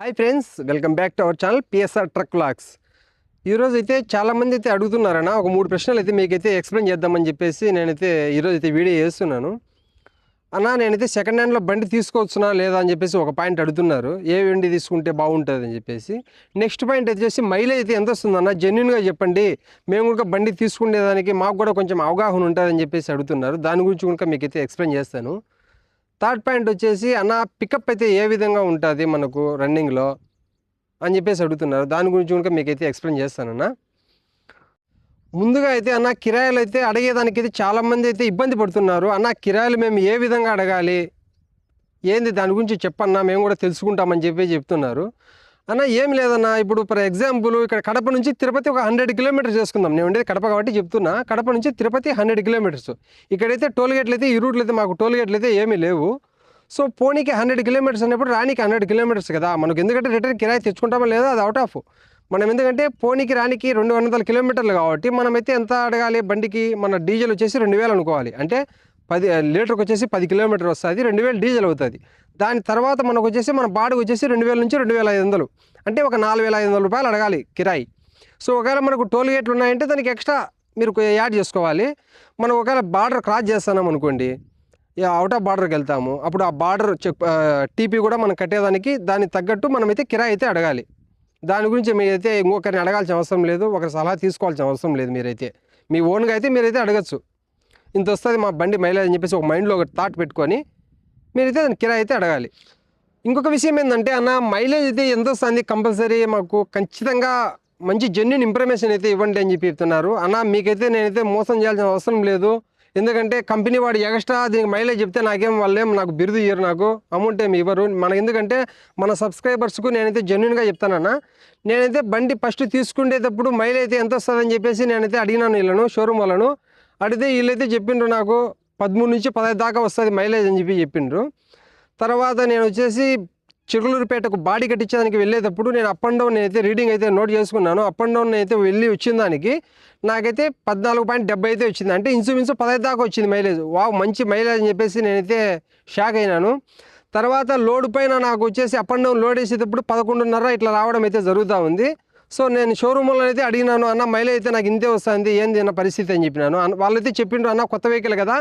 Hi friends welcome back to our channel PSR truck vlogs ఈరోజు అయితే చాలామంది అయితే అడుగుతున్నారన్న ఒక మూడు ప్రశ్నలు అయితే మీకైతే ఎక్స్ప్లెయిన్ చేద్దామని చెప్పేసి నేనైతే ఈరోజు అయితే వీడియో చేస్తున్నాను. అన్న నేనైతే సెకండ్ హ్యాండ్లో బండి తీసుకోవచ్చునా లేదా అని చెప్పేసి ఒక పాయింట్ అడుగుతున్నారు. ఏ బండి తీసుకుంటే బాగుంటుంది అని చెప్పేసి. నెక్స్ట్ పాయింట్ వచ్చేసి మైలేజ్ అయితే ఎంత వస్తుందన్న జెన్యున్గా చెప్పండి. మేము కూడా బండి తీసుకునేదానికి మాకు కూడా కొంచెం అవగాహన ఉంటుందని చెప్పేసి అడుగుతున్నారు. దాని గురించి కూడా మీకైతే ఎక్స్ప్లెయిన్ చేస్తాను. థర్డ్ పాయింట్ వచ్చేసి అన్న పికప్ అయితే ఏ విధంగా ఉంటుంది మనకు రన్నింగ్లో? అని చెప్పేసి అడుగుతున్నారు. దాని గురించి కూడా మీకైతే ఎక్స్ప్లెయిన్ చేస్తానన్న ముందుగా అయితే అన్న కిరాయిలు అయితే అడిగేదానికి అయితే చాలామంది అయితే ఇబ్బంది పడుతున్నారు. అన్న కిరాయిలు మేము ఏ విధంగా అడగాలి? ఏంది? దాని గురించి చెప్పన్నా మేము కూడా తెలుసుకుంటామని చెప్పి చెప్తున్నారు. అన్న ఏం లేదన్న ఇప్పుడు ఫర్ ఎగ్జాంపుల్ ఇక్కడ కడప నుంచి తిరుపతి ఒక హండ్రెడ్ కిలోమీటర్స్ చేసుకుందాం. నేను ఉండేది కడప కాబట్టి చెప్తున్నా. కడప నుంచి తిరుపతి హండ్రెడ్ కిలోమీటర్స్. ఇక్కడైతే టోల్ గేట్లు అయితే ఈ రూట్లు అయితే మాకు టోల్ గేట్లు అయితే ఏమీ లేవు. సో పోనీకి హండ్రెడ్ కిలోమీటర్స్ అన్నప్పుడు రానికి హండ్రెడ్ కిలోమీటర్స్ కదా. మనకు ఎందుకంటే రిటర్న్ కిరాయి తెచ్చుకుంటామో లేదో అది అవుట్ ఆఫ్ మనం ఎందుకంటే పోనీకి రానికి రెండు వందల కిలోమీటర్లు కాబట్టి మనమైతే ఎంత అడగాలి? బండికి మన డీజిల్ వచ్చేసి రెండు వేలు అనుకోవాలి. అంటే పది లీటర్కి వచ్చేసి పది కిలోమీటర్ వస్తుంది. రెండు వేలు డీజిల్ అవుతుంది. దాని తర్వాత మనకు వచ్చేసి మన బాడుగు వచ్చేసి రెండు వేల నుంచి రెండు వేల ఐదు వందలు. అంటే ఒక నాలుగు వేల ఐదు వందల రూపాయలు అడగాలి కిరాయి. సో ఒకవేళ మనకు టోల్ గేట్లు ఉన్నాయంటే దానికి ఎక్స్ట్రా మీరు యాడ్ చేసుకోవాలి. మనం ఒకవేళ బార్డర్ క్రాస్ చేస్తున్నాం అనుకోండి అవుట్ ఆఫ్ బార్డర్కి వెళ్తాము. అప్పుడు ఆ బార్డర్ చెక్ టీపీ కూడా మనం కట్టేదానికి దానికి తగ్గట్టు మనమైతే కిరాయి అయితే అడగాలి. దాని గురించి మీరైతే ఇంకొకరిని అడగాల్సిన అవసరం లేదు ఒకరి సలహా తీసుకోవాల్సిన అవసరం లేదు మీరైతే. మీ ఓన్గా అయితే మీరైతే అడగచ్చు. ఇంత వస్తుంది మా బండి మైలేజ్ అని చెప్పేసి ఒక మైండ్లో ఒక థాట్ పెట్టుకొని మీరైతే దాని కిరాయి అయితే అడగాలి. ఇంకొక విషయం ఏంటంటే అన్న మైలేజ్ అయితే ఎంత వస్తుంది? కంపల్సరీ మాకు ఖచ్చితంగా మంచి జెన్యున్ ఇన్ఫర్మేషన్ అయితే ఇవ్వండి అని చెప్పి చెప్తున్నారు. అన్న మీకైతే నేనైతే మోసం చేయాల్సిన అవసరం లేదు. ఎందుకంటే కంపెనీ వాడు ఎక్స్ట్రా దీనికి మైలేజ్ చెప్తే నాకేం వాళ్ళేం నాకు బిరుదు ఇయ్యరు నాకు. అమౌంట్ ఏమి ఇవ్వరు. మన ఎందుకంటే మన సబ్స్క్రైబర్స్కు నేనైతే జెన్యున్గా చెప్తానన్నా నేనైతే బండి ఫస్ట్ తీసుకునేటప్పుడు మైలేజ్ అయితే ఎంత వస్తుందని చెప్పేసి నేనైతే అడిగినాను వీళ్ళను షోరూమ్ వాళ్ళను. అడిగితే వీళ్ళైతే చెప్పిండ్రు నాకు. పదమూడు నుంచి పదహైదు దాకా వస్తుంది మైలేజ్ అని చెప్పి చెప్పిండ్రు. తర్వాత నేను వచ్చేసి చిరులూరుపేటకు బాడీ కట్టించడానికి వెళ్ళేటప్పుడు నేను అప్ అండ్ డౌన్ అయితే రీడింగ్ అయితే నోట్ చేసుకున్నాను. అప్ అండ్ డౌన్ అయితే వెళ్ళి వచ్చిన దానికి నాకైతే పద్నాలుగు పాయింట్ డెబ్బై అయితే వచ్చింది. అంటే ఇన్సూరెన్స్ పదహైదు దాకా వచ్చింది మైలేజ్ వావ్ మంచి మైలేజ్ అని చెప్పేసి నేనైతే షాక్ అయినాను. తర్వాత లోడ్ పైన నాకు వచ్చేసి అప్ అండ్ డౌన్ లోడ్ వేసేటప్పుడు పదకొండున్నర ఇట్లా రావడం అయితే జరుగుతూ ఉంది. సో నేను షోరూమ్లో అయితే అడిగినాను అన్న మైలేజ్ అయితే నాకు ఇంతే వస్తుంది ఏంది అన్న పరిస్థితి? అని చెప్పినాను. వాళ్ళైతే చెప్పిండ్రు అన్న కొత్త వెహికల్ కదా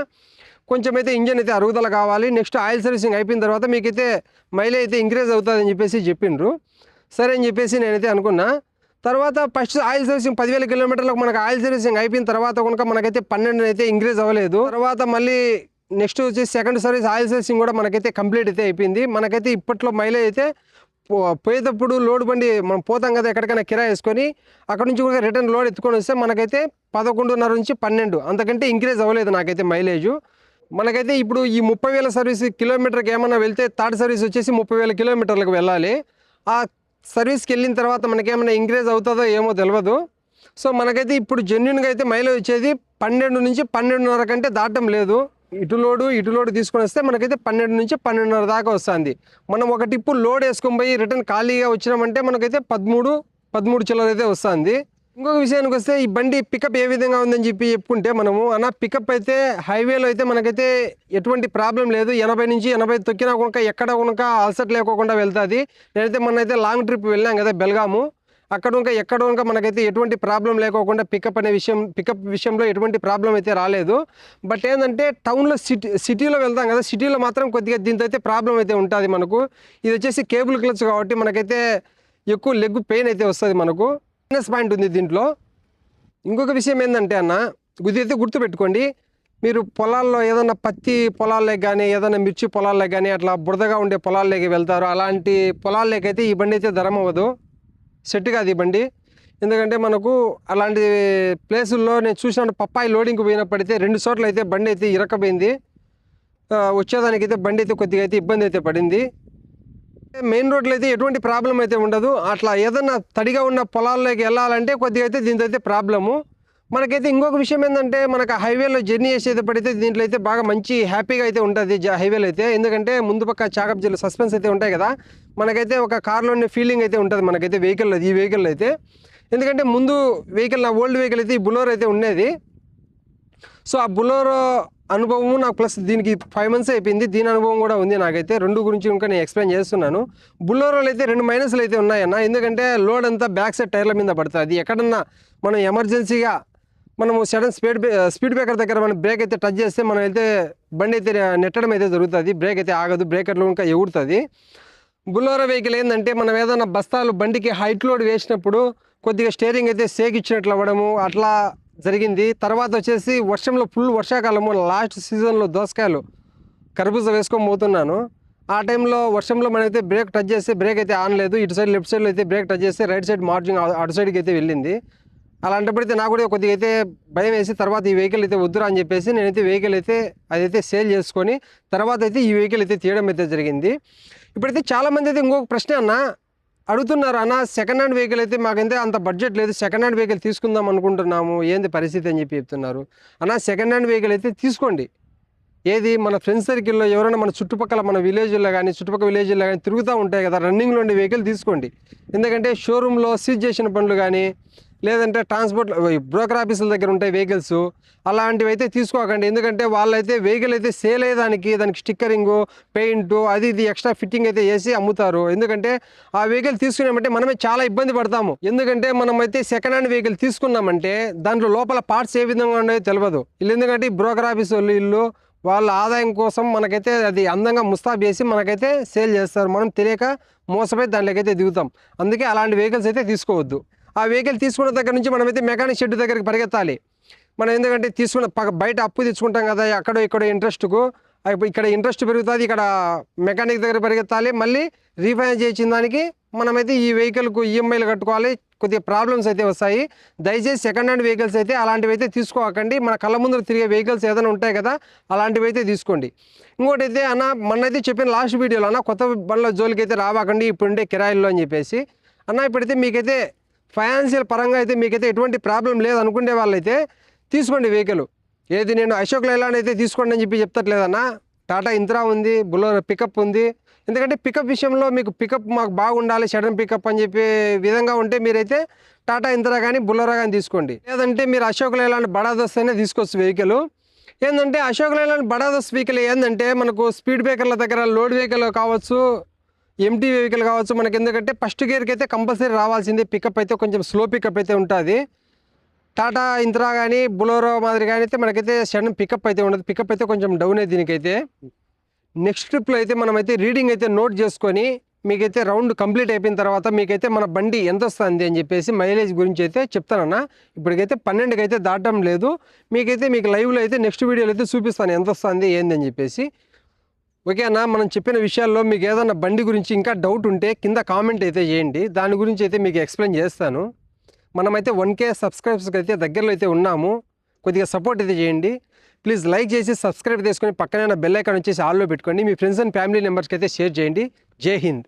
కొంచెం అయితే ఇంజన్ అయితే అరుగుదల కావాలి నెక్స్ట్ ఆయిల్ సర్వీసింగ్ అయిపోయిన తర్వాత మీకైతే మైలేజ్ అయితే ఇంక్రీజ్ అవుతుంది అని చెప్పేసి చెప్పిండ్రు. సరే అని చెప్పేసి నేనైతే అనుకున్నా. తర్వాత ఫస్ట్ ఆయిల్ సర్వీసింగ్ పదివేల కిలోమీటర్లకు మనకు ఆయిల్ సర్వీసింగ్ అయిపోయిన తర్వాత కనుక మనకైతే పన్నెండు అయితే ఇంక్రీజ్ అవ్వలేదు. తర్వాత మళ్ళీ నెక్స్ట్ వచ్చి సెకండ్ సర్వీస్ ఆయిల్ సర్వీసింగ్ కూడా మనకైతే కంప్లీట్ అయితే అయిపోయింది. మనకైతే ఇప్పట్లో మైలేజ్ అయితే పోయేటప్పుడు లోడ్ బండి మనం పోతాం కదా ఎక్కడికైనా కిరాయి వేసుకొని అక్కడ నుంచి కూడా రిటర్న్ లోడ్ ఎత్తుకొని వస్తే మనకైతే పదకొండున్నర నుంచి పన్నెండు అంతకంటే ఇంక్రీజ్ అవ్వలేదు నాకైతే మైలేజ్. మనకైతే ఇప్పుడు ఈ ముప్పై వేల సర్వీస్ కిలోమీటర్కి ఏమైనా వెళ్తే థర్డ్ సర్వీస్ వచ్చేసి ముప్పై వేల కిలోమీటర్లకు వెళ్ళాలి. ఆ సర్వీస్కి వెళ్ళిన తర్వాత మనకేమైనా ఇంక్రీజ్ అవుతుందో ఏమో తెలియదు సో మనకైతే ఇప్పుడు జెన్యున్గా అయితే మైలేజ్ వచ్చేది పన్నెండు నుంచి పన్నెండున్నర కంటే దాటం లేదు. ఇటు లోడు ఇటు లోడు తీసుకొని వస్తే మనకైతే పన్నెండు నుంచి పన్నెండున్నర దాకా వస్తుంది. మనం ఒక టిప్పు లోడ్ వేసుకొని పోయి రిటర్న్ ఖాళీగా వచ్చినామంటే మనకైతే పదమూడు పదమూడు చిల్లర అయితే వస్తుంది. ఇంకొక విషయానికి వస్తే ఈ బండి పికప్ ఏ విధంగా ఉందని చెప్పి చెప్పుకుంటే మనము అన్న పికప్ అయితే హైవేలో అయితే మనకైతే ఎటువంటి ప్రాబ్లం లేదు. ఎనభై నుంచి ఎనభై తొక్కినా కనుక ఎక్కడ కనుక అలసట్ లేకోకుండా వెళ్తుంది. నేనైతే మొన్న అయితే లాంగ్ ట్రిప్ వెళ్ళాం కదా బెల్గాము. అక్కడ ఇంకా ఎక్కడ ఇంకా మనకైతే ఎటువంటి ప్రాబ్లం లేకోకుండా పికప్ అనే విషయం పికప్ విషయంలో ఎటువంటి ప్రాబ్లం అయితే రాలేదు. బట్ ఏంటంటే టౌన్లో సిటీ సిటీలో వెళ్తాం కదా సిటీలో మాత్రం కొద్దిగా దీంతో అయితే ప్రాబ్లం అయితే ఉంటుంది మనకు. ఇది వచ్చేసి కేబుల్ క్లచ్ కాబట్టి మనకైతే ఎక్కువ లెగ్ పెయిన్ అయితే వస్తుంది మనకు. మైనస్ పాయింట్ ఉంది దీంట్లో. ఇంకొక విషయం ఏంటంటే అన్న ఇది గుర్తుపెట్టుకోండి. మీరు పొలాల్లో ఏదైనా పత్తి పొలాల్లోకి కానీ ఏదైనా మిర్చి పొలాల్లోకి కానీ అట్లా బురదగా ఉండే పొలాల్లోకి వెళ్తారు. అలాంటి పొలాల్లోకి అయితే ఈ బండి అయితే ధరం అవ్వదు సెట్ కాదు ఈ బండి. ఎందుకంటే మనకు అలాంటి ప్లేసుల్లో నేను చూసినప్పుడు పప్పాయి లోడింగ్కి పోయినప్పుడైతే రెండు చోట్ల అయితే బండి అయితే ఇరకపోయింది వచ్చేదానికైతే బండి అయితే కొద్దిగా అయితే ఇబ్బంది అయితే పడింది. మెయిన్ రోడ్లో అయితే ఎటువంటి ప్రాబ్లం అయితే ఉండదు. అట్లా ఏదన్నా తడిగా ఉన్న పొలాల్లోకి వెళ్ళాలంటే కొద్దిగా అయితే దీంతో అయితే ప్రాబ్లము. మనకైతే ఇంకొక విషయం ఏంటంటే మనకు హైవేలో జర్నీ చేసేటప్పుడైతే దీంట్లో అయితే బాగా మంచి హ్యాపీగా అయితే ఉంటుంది హైవేలో అయితే. ఎందుకంటే ముందు పక్క చాకప్ జిల్లా సస్పెన్స్ అయితే ఉంటాయి కదా మనకైతే ఒక కార్లోనే ఫీలింగ్ అయితే ఉంటుంది మనకైతే వెహికల్లో ఈ వెహికల్లో అయితే. ఎందుకంటే ముందు వెహికల్ నా ఓల్డ్ వెహికల్ అయితే ఈ బులోర్ అయితే ఉండేది. సో ఆ బులోరో అనుభవము నాకు ప్లస్ దీనికి ఫైవ్ మంత్స్ అయిపోయింది. దీని అనుభవం కూడా ఉంది నాకైతే. రెండు గురించి ఇంకా నేను ఎక్స్ప్లెయిన్ చేస్తున్నాను. బుల్లోరోలు అయితే రెండు మైనస్లు అయితే ఉన్నాయన్న. ఎందుకంటే లోడ్ అంతా బ్యాక్ సైడ్ టైర్ల మీద పడుతుంది. అది ఎక్కడన్నా మనం ఎమర్జెన్సీగా మనము సడన్ స్పీడ్ స్పీడ్ బ్రేకర్ దగ్గర మనం బ్రేక్ అయితే టచ్ చేస్తే మనం అయితే బండి అయితే నెట్టడం అయితే జరుగుతుంది. బ్రేక్ అయితే ఆగదు. బ్రేకర్లో ఇంకా ఎగుడుతుంది బుల్లోర వెహికల్ ఏంటంటే మనం ఏదైనా బస్తాలు బండికి హైట్ లోడ్ వేసినప్పుడు కొద్దిగా స్టేరింగ్ అయితే సేక్ ఇచ్చినట్లు అవ్వడము అట్లా జరిగింది. తర్వాత వచ్చేసి వర్షంలో ఫుల్ వర్షాకాలము లాస్ట్ సీజన్లో దోసకాయలు కర్బూజా వేసుకొని పోతున్నాను. ఆ టైంలో వర్షంలో మనమైతే బ్రేక్ టచ్ చేస్తే బ్రేక్ అయితే ఆన్ లేదు. ఇటు సైడ్ లెఫ్ట్ సైడ్లో అయితే బ్రేక్ టచ్ చేస్తే రైట్ సైడ్ మార్జింగ్ అటు సైడ్కి అయితే వెళ్ళింది. అలాంటప్పుడు అయితే నాకు కూడా కొద్దిగా అయితే భయం వేసి తర్వాత ఈ వెహికల్ అయితే వద్దురా అని చెప్పేసి నేనైతే వెహికల్ అయితే అదైతే సేల్ చేసుకొని తర్వాత అయితే ఈ వెహికల్ అయితే తీయడం అయితే జరిగింది. ఇప్పుడైతే చాలామంది అయితే ఇంకొక ప్రశ్న అన్న అడుగుతున్నారు అన్న సెకండ్ హ్యాండ్ వెహికల్ అయితే మాకైతే అంత బడ్జెట్ లేదు సెకండ్ హ్యాండ్ వెహికల్ తీసుకుందాం అనుకుంటున్నాము ఏంది పరిస్థితి? అని చెప్పి చెప్తున్నారు. అన్న సెకండ్ హ్యాండ్ వెహికల్ అయితే తీసుకోండి. ఏది? మన ఫ్రెండ్స్ సర్కిల్లో ఎవరైనా మన చుట్టుపక్కల మన విలేజ్లో కానీ చుట్టుపక్కల విలేజ్లో కానీ తిరుగుతూ ఉంటాయి కదా రన్నింగ్లో ఉండే వెహికల్ తీసుకోండి. ఎందుకంటే షోరూంలో సీజ్ చేసిన పనులు కానీ లేదంటే ట్రాన్స్పోర్ట్ బ్రోకర్ ఆఫీసుల దగ్గర ఉంటాయి వెహికల్స్. అలాంటివి అయితే తీసుకోకండి. ఎందుకంటే వాళ్ళైతే వెహికల్ అయితే సేల్ అయ్యేదానికి దానికి స్టిక్కరింగు పెయింట్ అది ఇది ఎక్స్ట్రా ఫిట్టింగ్ అయితే వేసి అమ్ముతారు. ఎందుకంటే ఆ వెహికల్ తీసుకున్నామంటే మనమే చాలా ఇబ్బంది పడతాము. ఎందుకంటే మనం అయితే సెకండ్ హ్యాండ్ వెహికల్ తీసుకున్నామంటే దాంట్లో లోపల పార్ట్స్ ఏ విధంగా ఉన్నాయో తెలియదు వీళ్ళు ఎందుకంటే బ్రోకర్ ఆఫీస్ వాళ్ళు ఇల్లు వాళ్ళ ఆదాయం కోసం మనకైతే అది అందంగా ముస్తాబ్ చేసి మనకైతే సేల్ చేస్తారు. మనం తెలియక మోసపోయి దాంట్లోకైతే దిగుతాం. అందుకే అలాంటి వెహికల్స్ అయితే తీసుకోవద్దు. ఆ వెహికల్ తీసుకున్న దగ్గర నుంచి మనమైతే మెకానిక్ షెడ్ దగ్గరికి పరిగెత్తాలి. మనం ఎందుకంటే తీసుకున్న బయట అప్పు తెచ్చుకుంటాం కదా అక్కడో ఇక్కడ ఇంట్రెస్ట్కు. ఇక్కడ ఇంట్రెస్ట్ పెరుగుతుంది ఇక్కడ మెకానిక్ దగ్గర పరిగెత్తాలి. మళ్ళీ రీఫైనాన్స్ చేసిన దానికి మనమైతే ఈ వెహికల్కు ఈఎంఐలు కట్టుకోవాలి. కొద్దిగా ప్రాబ్లమ్స్ అయితే వస్తాయి. దయచేసి సెకండ్ హ్యాండ్ వెహికల్స్ అయితే అలాంటివి అయితే తీసుకోకండి. మన కళ్ళ ముందర తిరిగే వెహికల్స్ ఏదైనా ఉంటాయి కదా అలాంటివి అయితే తీసుకోండి. ఇంకోటి అయితే అన్న మొన్నైతే చెప్పిన లాస్ట్ వీడియోలో అన్న కొత్త బండ్ల జోలికి అయితే రావాకండి ఇప్పుడుండే కిరాయిల్లో అని చెప్పేసి. అన్న ఇప్పుడైతే మీకైతే ఫైనాన్షియల్ పరంగా అయితే మీకైతే ఎటువంటి ప్రాబ్లం లేదు అనుకునే వాళ్ళైతే తీసుకోండి వెహికల్ ఏది నేను అశోక్ లైలాన్ అయితే తీసుకోండి అని చెప్పి చెప్తట్లేదన్నా. టాటా ఇంత్రా ఉంది బులో పికప్ ఉంది. ఎందుకంటే పికప్ విషయంలో మీకు పికప్ మాకు బాగుండాలి సడన్ పికప్ అని చెప్పే విధంగా ఉంటే మీరైతే టాటా ఇంత్రా కానీ బుల్లరా కానీ తీసుకోండి. లేదంటే మీరు అశోక్ లైలాండ్ బడాదస్ అయినా తీసుకోవచ్చు వెహికల్ ఏంటంటే అశోక్ లైలాండ్ బడాదస్ వెహికల్ ఏంటంటే మనకు స్పీడ్ బ్రేకర్ల దగ్గర లోడ్ వెహికల్ కావచ్చు ఎంటీ వెహికల్ కావచ్చు మనకి ఎందుకంటే ఫస్ట్ గేర్కి అయితే కంపల్సరీ రావాల్సిందే. పికప్ అయితే కొంచెం స్లో పికప్ అయితే ఉంటుంది. టాటా ఇంత్రా కానీ బులోరో మాదిరి కానీ అయితే మనకైతే సడన్ పికప్ అయితే ఉండదు. పికప్ అయితే కొంచెం డౌన్ అయితే దీనికైతే. నెక్స్ట్ ట్రిప్లో అయితే మనమైతే రీడింగ్ అయితే నోట్ చేసుకొని మీకైతే రౌండ్ కంప్లీట్ అయిపోయిన తర్వాత మీకైతే మన బండి ఎంత వస్తుంది అని చెప్పేసి మైలేజ్ గురించి అయితే చెప్తానన్నా. ఇప్పటికైతే పన్నెండుకి అయితే దాటం లేదు. మీకైతే మీకు లైవ్లో అయితే నెక్స్ట్ వీడియోలో అయితే చూపిస్తాను. ఎంత వస్తుంది ఏంది అని చెప్పేసి. ఓకేనా మనం చెప్పిన విషయాల్లో మీకు ఏదైనా బండి గురించి ఇంకా డౌట్ ఉంటే కింద కామెంట్ అయితే చేయండి. దాని గురించి అయితే మీకు ఎక్స్ప్లెయిన్ చేస్తాను. మనమైతే వన్ కే సబ్స్క్రైబర్స్కి అయితే దగ్గరలో అయితే ఉన్నాము. కొద్దిగా సపోర్ట్ అయితే చేయండి. ప్లీజ్ లైక్ చేసి సబ్స్క్రైబ్ చేసుకొని పక్కన బెల్ ఐకాన్ వచ్చేసి ఆల్లో పెట్టుకోండి. మీ ఫ్రెండ్స్ అండ్ ఫ్యామిలీ మెంబర్స్కి అయితే షేర్ చేయండి. జై హింద్.